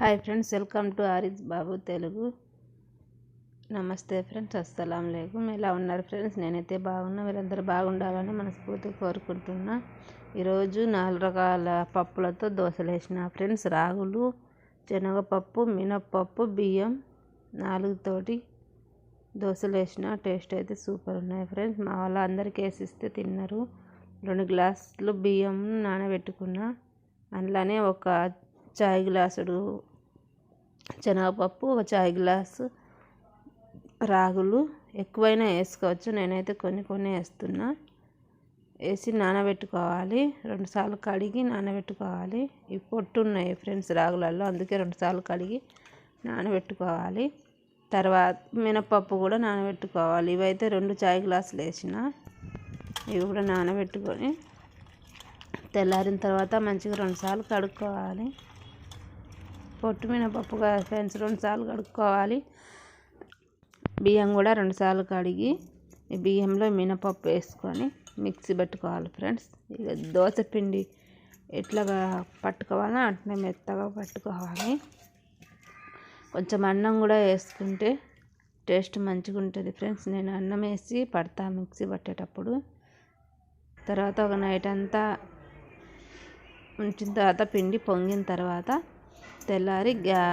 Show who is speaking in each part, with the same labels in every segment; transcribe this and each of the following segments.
Speaker 1: Hi friends welcome to Ariz Babu Telugu. నమస్తే friends అస్సలం లేకు. ఎలా ఉన్నారు ఫ్రెండ్స్? నేనైతే బాగున్నా. వీళ్ళందరూ బాగుండాలని మనస్ఫూర్తిగా కోరుకుంటున్నా. ఈరోజు నాలుగు రకాల పప్పులతో దోశలు వేసిన ఫ్రెండ్స్. రాగులు శనగపప్పు మినప్పప్పు బియ్యం నాలుగుతోటి దోశలు వేసిన టేస్ట్ అయితే సూపర్ ఉన్నాయి ఫ్రెండ్స్. మా వాళ్ళ అందరికీ వేసిస్తే తిన్నారు. రెండు గ్లాసులు బియ్యం నానబెట్టుకున్నా. అందులోనే ఒక చాయ్ గ్లాసుడు శనగపప్పు ఒక చాయ్ గ్లాసు రాగులు ఎక్కువైనా వేసుకోవచ్చు. నేనైతే కొన్ని కొన్ని వేస్తున్నా. వేసి నానబెట్టుకోవాలి. రెండుసార్లు కడిగి నానబెట్టుకోవాలి. ఈ పొట్టు ఉన్నాయి ఫ్రెండ్స్ రాగులలో అందుకే రెండుసార్లు కడిగి నానబెట్టుకోవాలి. తర్వాత మినపప్పు కూడా నానబెట్టుకోవాలి. ఇవైతే రెండు చాయ్ గ్లాసులు వేసిన. ఇవి కూడా నానబెట్టుకొని తెల్లారిన తర్వాత మంచిగా రెండుసార్లు కడుక్కోవాలి. పొట్టు మినపప్పు ఫ్రెండ్స్ రెండుసార్లు కడుక్కోవాలి. బియ్యం కూడా రెండుసార్లు కడిగి ఈ బియ్యంలో మినపప్పు వేసుకొని మిక్సీ పెట్టుకోవాలి ఫ్రెండ్స్. ఇక దోశ పిండి ఎట్లాగా పట్టుకోవాలో అట్లనే మెత్తగా పట్టుకోవాలి. కొంచెం అన్నం కూడా వేసుకుంటే టేస్ట్ మంచిగా ఉంటుంది ఫ్రెండ్స్. నేను అన్నం వేసి పడతా మిక్సీ పట్టేటప్పుడు. తర్వాత ఒక నైట్ అంతా ఉంచిన తర్వాత పిండి పొంగిన తర్వాత తెల్లారి గ్యా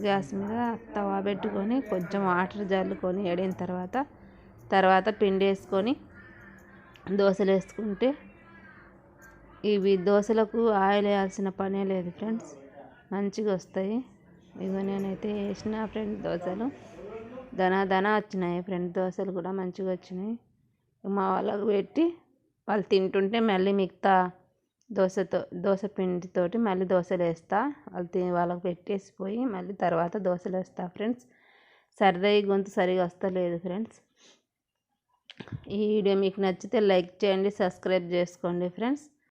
Speaker 1: గ్యాస్ మీద తవా పెట్టుకొని కొంచెం వాటర్ జల్లుకొని ఏడిన తర్వాత తర్వాత పిండి వేసుకొని దోశలు వేసుకుంటే ఇవి దోశలకు ఆయిల్ వేయాల్సిన పనే లేదు ఫ్రెండ్స్. మంచిగా వస్తాయి. ఇగో నేనైతే వేసిన ఫ్రెండ్ దోశలు. ధన ధన వచ్చినాయి ఫ్రెండ్ దోశలు కూడా మంచిగా వచ్చినాయి. మా వాళ్ళకు పెట్టి వాళ్ళు తింటుంటే మళ్ళీ మిగతా దోశతో దోశ పిండితోటి మళ్ళీ దోశలు వేస్తా. వాళ్ళు తిని వాళ్ళకి పెట్టేసిపోయి మళ్ళీ తర్వాత దోశలు వేస్తా ఫ్రెండ్స్. సరదాయి గొంతు సరిగా వస్తలేదు ఫ్రెండ్స్. ఈ వీడియో మీకు నచ్చితే లైక్ చేయండి సబ్స్క్రైబ్ చేసుకోండి ఫ్రెండ్స్.